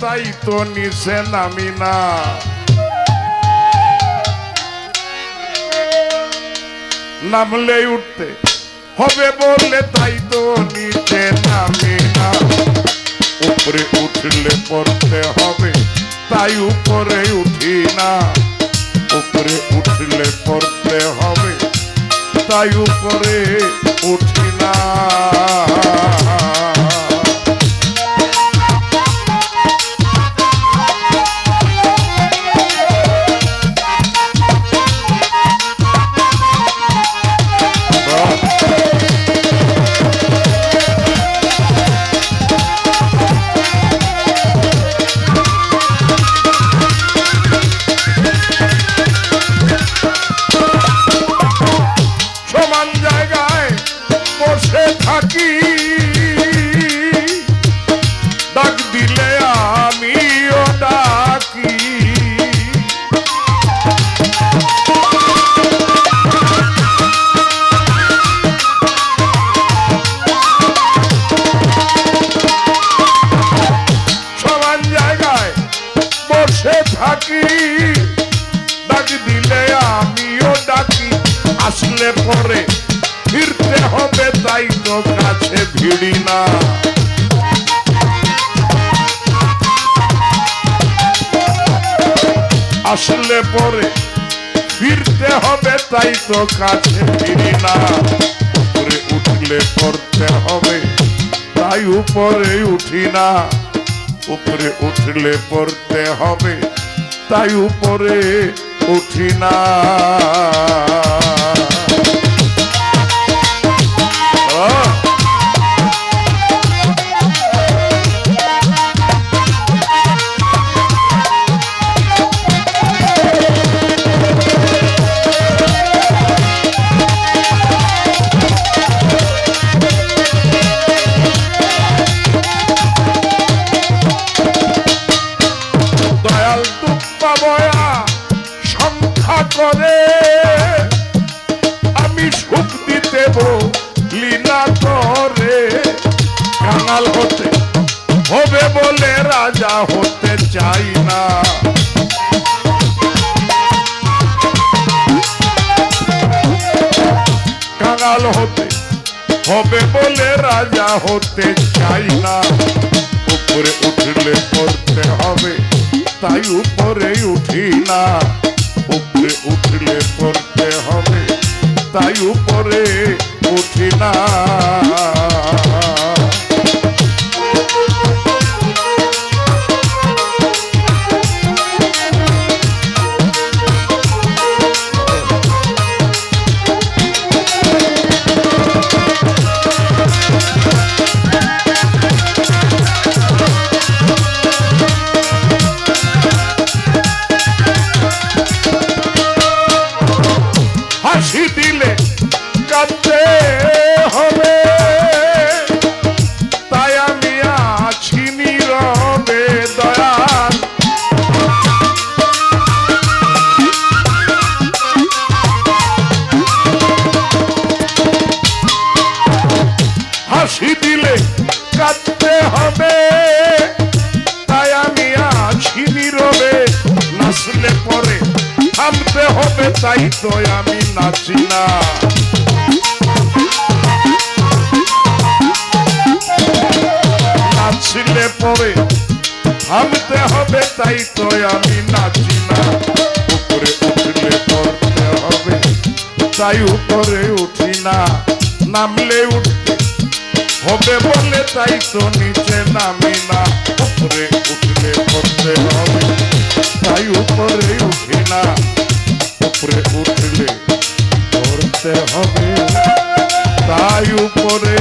তাই তো নিচে নামি না। নামলে উঠতে হবে বললে তাই তো নিচে নামি না। উপরে উঠলে পড়তে হবে, তাই উপরে উঠি না। উপরে উঠলে পড়তে হবে, তাই উপরে উঠি বসে থাকি। ডাক দিলে আমিও ডাকি। আসলে পরে ফিরতে হবে, তাই তো কাছে ভিড়ি না। আসলে পরে ফিরতে হবে, তাই তো কাছে ফিরি না। উপরে উঠলে পড়তে হবে, তাই উপরে উঠি না। উপরে উঠলে পড়তে হবে তাই উপরে উঠি না। দয়াল দুপ্পা বয়া সংখ্যা করে। আমি সুখ দিতে লীলা করে। কাঙাল হতে হবে বলে রাজা হতে চাই না। কাঙাল হতে হবে বলে রাজা হতে চাই না। উপরে উঠলে হবে তাই উপরে উঠি না। উপরে উঠলে পড়তে হবে তাই উপরে উঠি না। হবে। তাই আমি আছি নীরবে, নাচলে পরে থামতে হবে, তাই তো আমি নাচি না। নাচলে পরে থামতে হবে, তাই তো আমি নাচি না। উপরে উঠলে পড়তে হবে, তাই উপরে উঠি না। নামলে উঠতে হবে বলে তাই তো নিচে নামি না। উপরে উঠলে পড়তে হবে, তাই উপরে উঠি না। উপরে উঠলে পড়তে হবে, তাই উপরে